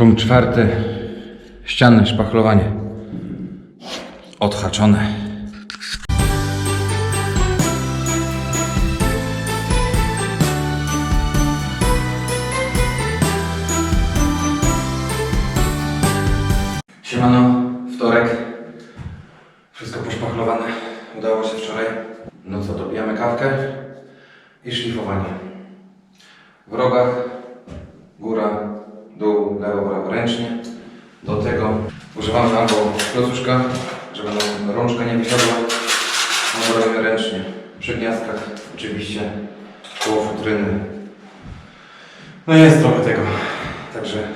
Punkt czwarty. Ścianne szpachlowanie. Odhaczone. Lewo, ręcznie. Do tego używamy albo klocuszka, żeby nam rączka nie wysiadła, albo robimy ręcznie. Przy gniazdkach oczywiście koło futryny. No jest trochę tego. Także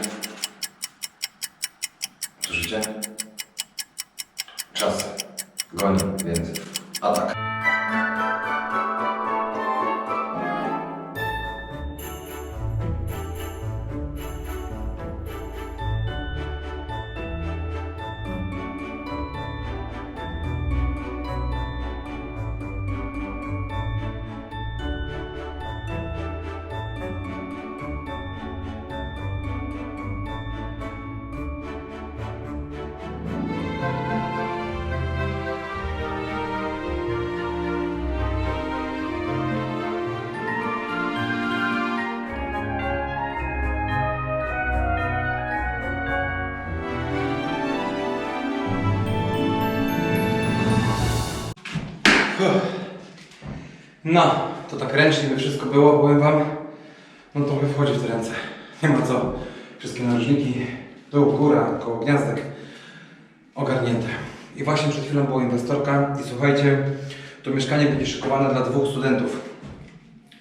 No, to tak ręcznie by wszystko było, powiem wam. No to wchodzi w te ręce. Nie ma co. Wszystkie narożniki, dół, góra, koło gniazdek ogarnięte. I właśnie przed chwilą była inwestorka i słuchajcie, to mieszkanie będzie szykowane dla dwóch studentów.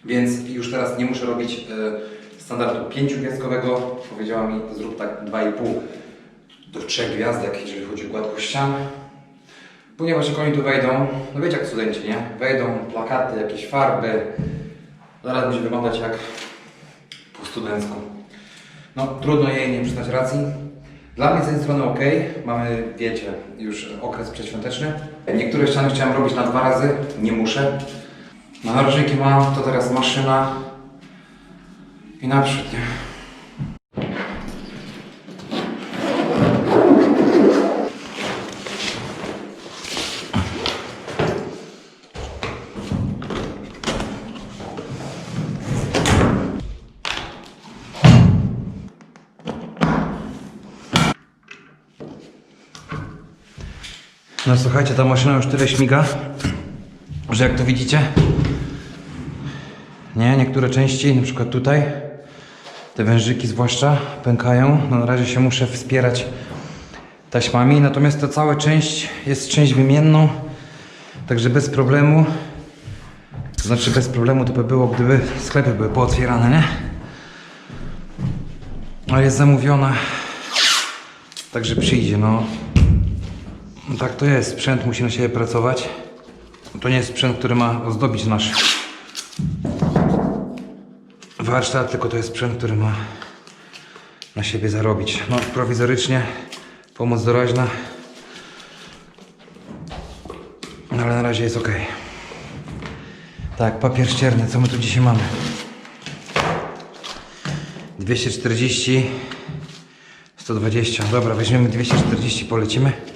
Więc już teraz nie muszę robić e, standardu pięciogwiazdkowego. Powiedziała mi, zrób tak 2,5 do trzech gwiazdek, jeżeli chodzi o gładkość ścian. Ponieważ jak oni tu wejdą, no wiecie jak studenci, nie? Wejdą, plakaty, jakieś farby. Zaraz będzie wyglądać jak po studencku. No, trudno jej nie przyznać racji. Dla mnie z tej strony ok, mamy, wiecie, już okres przedświąteczny. Niektóre ściany chciałem robić na dwa razy, nie muszę. Na narożniki mam, to teraz maszyna i naprzód, nie? No słuchajcie, ta maszyna już tyle śmiga, że jak to widzicie, nie, niektóre części, na przykład tutaj, te wężyki zwłaszcza pękają. No na razie się muszę wspierać taśmami, natomiast ta cała część jest część wymienną, także bez problemu. To znaczy bez problemu to by było, gdyby sklepy były pootwierane, nie? Ale jest zamówiona, także przyjdzie, no. No tak to jest, sprzęt musi na siebie pracować. To nie jest sprzęt, który ma ozdobić nasz warsztat, tylko to jest sprzęt, który ma na siebie zarobić. No prowizorycznie, pomoc doraźna, No, ale na razie jest ok. Tak, papier ścierny, co my tu dzisiaj mamy? 240 120, dobra, weźmiemy 240, polecimy.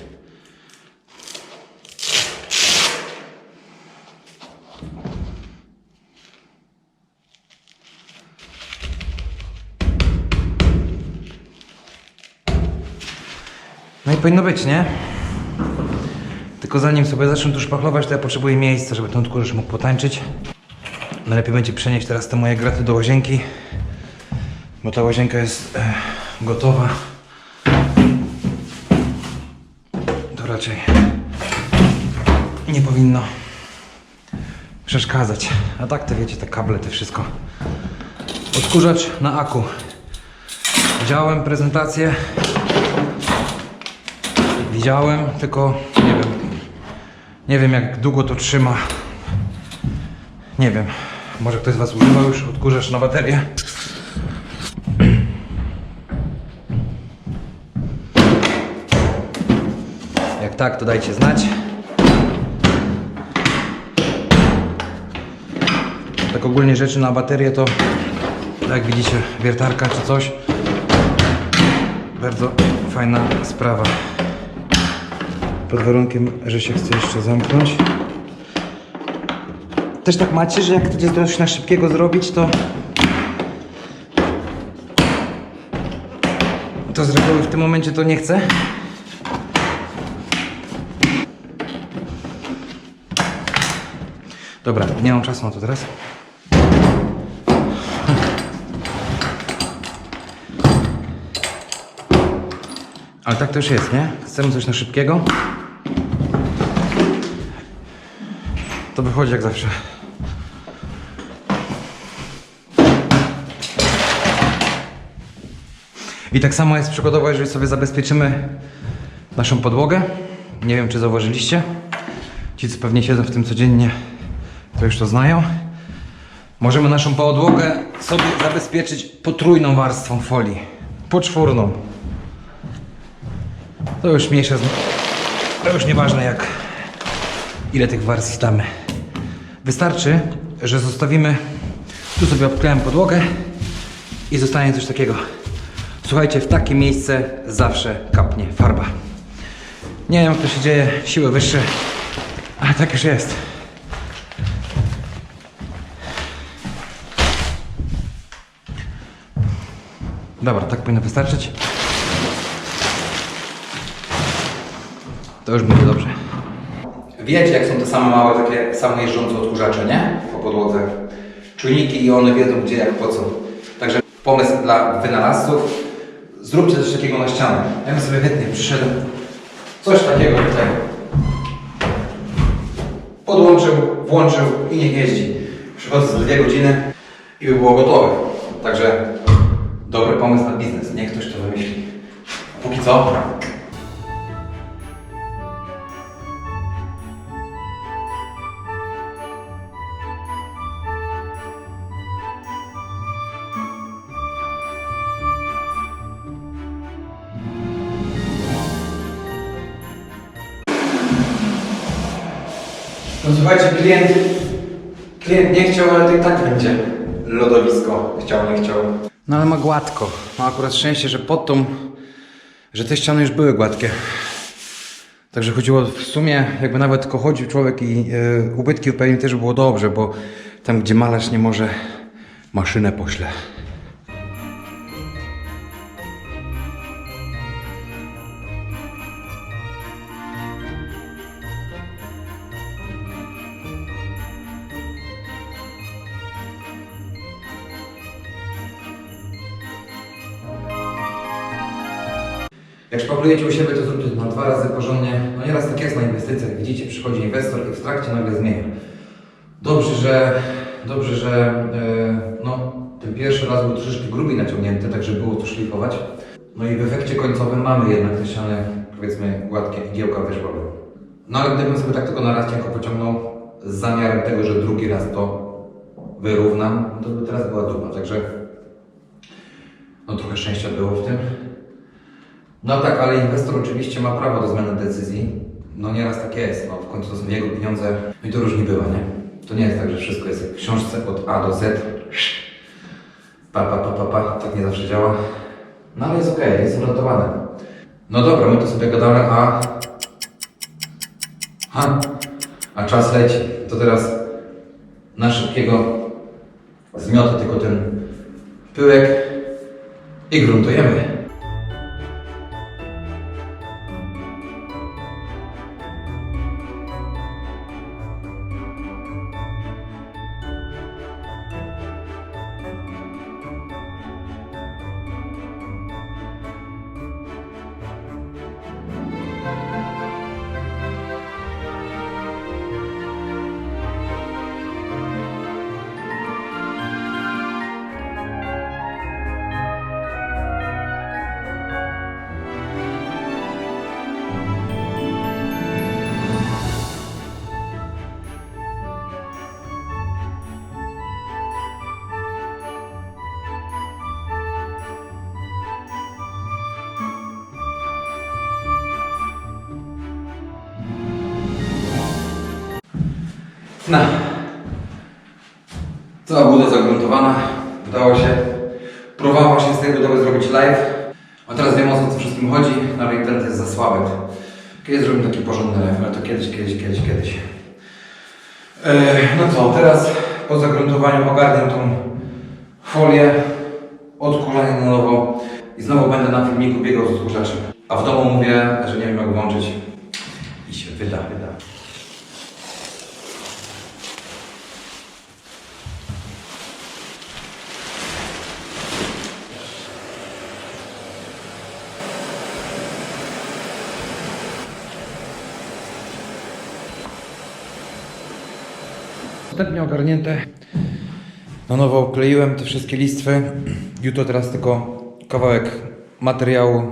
No powinno być, nie? Tylko zanim sobie zacznę tu szpachlować, to ja potrzebuję miejsca, żeby ten odkurzacz mógł potańczyć. Najlepiej będzie przenieść teraz te moje graty do łazienki, bo ta łazienka jest e, gotowa. To raczej nie powinno przeszkadzać. A tak to wiecie, te kable, to wszystko. Odkurzacz na aku. Widziałem prezentację. Widziałem, tylko nie wiem. Nie wiem jak długo to trzyma. Nie wiem. Może ktoś z Was używał już odkurzacz na baterię? Jak tak, to dajcie znać. Tak ogólnie rzeczy na baterię to, jak widzicie, wiertarka czy coś. Bardzo fajna sprawa. Pod warunkiem, że się chce jeszcze zamknąć. Też tak macie, że jak chcecie coś na szybkiego zrobić, to to z reguły w tym momencie to nie chcę. Dobra, nie mam czasu na to teraz. Ale tak to już jest, nie? Chcemy coś na szybkiego. To wychodzi jak zawsze. I tak samo jest przykładowo, jeżeli sobie zabezpieczymy naszą podłogę. Nie wiem, czy zauważyliście. Ci, co pewnie siedzą w tym codziennie, to już to znają. Możemy naszą podłogę sobie zabezpieczyć potrójną warstwą folii. Poczwórną. To już mniejsza z... To już nieważne jak... Ile tych warstw damy. Wystarczy, że zostawimy... Tu sobie obklejam podłogę i zostanie coś takiego. Słuchajcie, w takie miejsce zawsze kapnie farba. Nie wiem, jak to się dzieje, siły wyższe, ale tak już jest. Dobra, tak powinno wystarczyć. To już będzie dobrze. Wiecie, jak są te same małe, takie samojeżdżące odkurzacze, nie? Po podłodze. Czujniki i one wiedzą gdzie, jak, po co. Także pomysł dla wynalazców. Zróbcie coś takiego na ścianę. Ja bym sobie chętnie przyszedł. Coś takiego tutaj. Podłączył, włączył i niech jeździ. Przychodzę za dwie godziny i by było gotowe. Także dobry pomysł na biznes. Niech ktoś to wymyśli. A póki co, klient, klient nie chciał, ale to i tak będzie lodowisko. Chciał, nie chciał. No ale ma gładko. Ma akurat szczęście, że pod tą, że te ściany już były gładkie. Także chodziło w sumie, jakby nawet tylko chodził człowiek i e, ubytki upełnił też było dobrze, bo tam gdzie malarz nie może, maszynę pośle. Jak szpaglujecie u siebie, to zróbcie to dwa razy porządnie. No nieraz tak jest na inwestycjach. Widzicie, przychodzi inwestor i w trakcie nagle zmienia. Dobrze, że, dobrze, że e, no, ten pierwszy raz był troszeczkę grubiej naciągnięty, tak żeby było to szlifować. No i w efekcie końcowym mamy jednak te ściany, powiedzmy, gładkie i giełka. No ale gdybym sobie tak tylko na raz cienko pociągnął z zamiarem tego, że drugi raz to wyrównam, to by teraz była dupa. Także no trochę szczęścia było w tym. No tak, ale inwestor oczywiście ma prawo do zmiany decyzji. No nieraz tak jest, no w końcu to są jego pieniądze. No i to różni bywa, nie? To nie jest tak, że wszystko jest jak w książce od A do Z. Pa, pa, pa, pa, pa. Tak nie zawsze działa. No ale jest okej, jest uratowany. No dobra, my to sobie gadamy, a... Ha, a czas leci. To teraz na szybkiego zmiotę tylko ten pyłek i gruntujemy. No. Cała buda zagruntowana. Udało się. Próbowałem właśnie z tej budowy zrobić live. A teraz wiem o co wszystkim chodzi, no internet jest za słaby. Kiedyś zrobimy taki porządny live, ale to kiedyś, kiedyś, kiedyś, kiedyś. E, no co, teraz po zagruntowaniu ogarniam tą folię, odkurzanie na nowo i znowu będę na filmiku biegał z odkurzaczem. A w domu mówię, że nie wiem jak włączyć i się wyda, wyda. Wstępnie ogarnięte. Na nowo kleiłem te wszystkie listwy. Jutro teraz tylko kawałek materiału.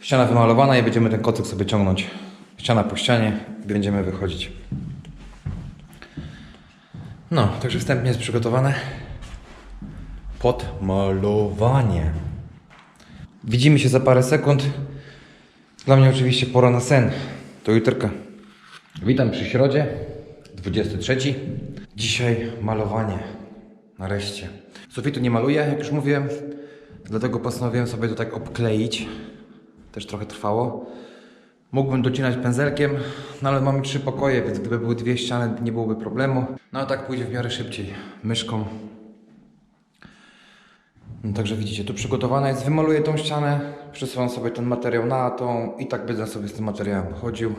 Ściana wymalowana i będziemy ten kocyk sobie ciągnąć. Ściana po ścianie i będziemy wychodzić. No, także wstępnie jest przygotowane pod malowanie. Widzimy się za parę sekund. Dla mnie oczywiście pora na sen. To jutrka. Witam przy środzie, 23. Dzisiaj malowanie. Nareszcie. Sufitu nie maluję, jak już mówiłem. Dlatego postanowiłem sobie to tak obkleić. Też trochę trwało. Mógłbym docinać pędzelkiem, no ale mamy trzy pokoje, więc gdyby były dwie ściany, nie byłoby problemu. No a tak pójdzie w miarę szybciej. Myszką. No, także widzicie, tu przygotowane jest. Wymaluję tą ścianę, przesuwam sobie ten materiał na tą i tak będę sobie z tym materiałem chodził.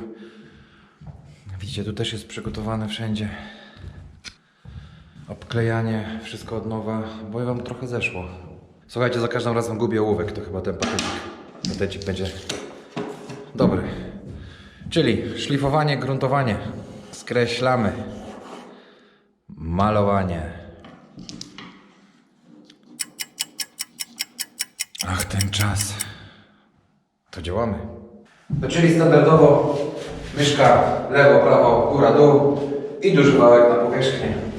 Widzicie, tu też jest przygotowane wszędzie. Obklejanie, wszystko od nowa, bo wam trochę zeszło. Słuchajcie, za każdym razem gubię ołówek, to chyba ten patecik, patecik będzie dobry. Czyli szlifowanie, gruntowanie, skreślamy, malowanie. Ach, ten czas. To działamy. To czyli standardowo myszka lewo, prawo, góra, dół i duży wałek na powierzchnię.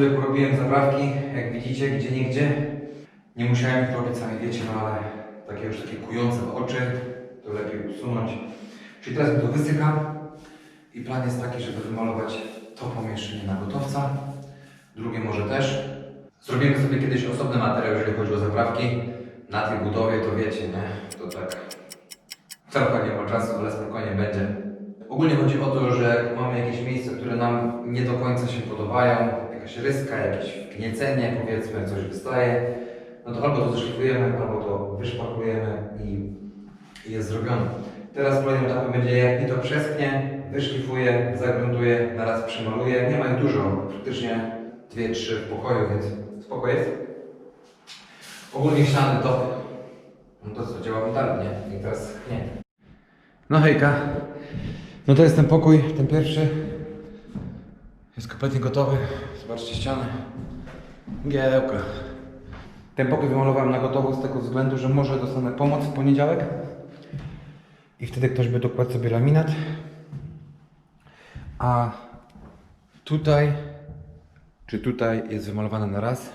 Sobie porobiłem jak widzicie, gdzie niegdzie. Nie musiałem ich robić sami, wiecie, no ale takie już takie kujące w oczy, to lepiej usunąć. Czyli teraz to wysycha i plan jest taki, żeby wymalować to pomieszczenie na gotowca, drugie może też. Zrobimy sobie kiedyś osobny materiał, jeżeli chodzi o zaprawki. Na tej budowie to wiecie, nie? To tak Trochę nie ma czasu, ale spokojnie będzie. Ogólnie chodzi o to, że mamy jakieś miejsca, które nam nie do końca się podobają, jakaś ryska, jakieś wgniecenie, powiedzmy, coś wystaje, no to albo to zszlifujemy, albo to wyszpakujemy i, jest zrobione. Teraz kolejnym etapem będzie, jak mi to przesknie, wyszlifuję, zagruntuję, na raz przymaluję. Nie ma ich dużo, praktycznie dwie, trzy w pokoju, więc spoko jest. Ogólnie ściany top. No to co, działa mentalnie i teraz nie. No hejka. No to jest ten pokój, ten pierwszy. Jest kompletnie gotowy. Zobaczcie ścianę. Giełka. Ten pokój wymalowałem na gotowo z tego względu, że może dostanę pomoc w poniedziałek. I wtedy ktoś by dokładł sobie laminat. A tutaj, czy tutaj jest wymalowane na raz.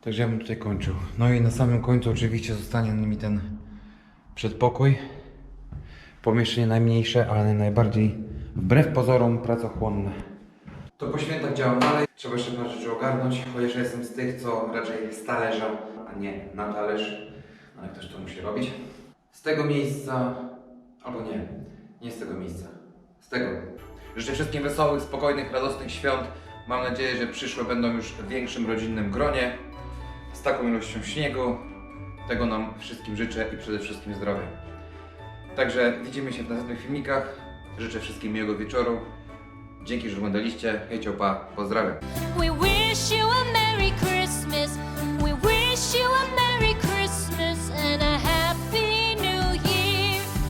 Także ja bym tutaj kończył. No i na samym końcu oczywiście zostanie mi ten przedpokój. Pomieszczenie najmniejsze, ale najbardziej wbrew pozorom pracochłonne. To po świętach działam dalej. Trzeba jeszcze parę rzeczy ogarnąć, chociaż jestem z tych, co raczej z talerza, a nie na talerz. Ale ktoś to musi robić. Z tego miejsca, albo nie, nie z tego miejsca. Z tego. Życzę wszystkim wesołych, spokojnych, radosnych świąt. Mam nadzieję, że przyszłe będą już w większym rodzinnym gronie. Z taką ilością śniegu. Tego nam wszystkim życzę i przede wszystkim zdrowia. Także widzimy się w następnych filmikach. Życzę wszystkim miłego wieczoru. Dzięki, że oglądaliście. Hej, pa, pozdrawiam.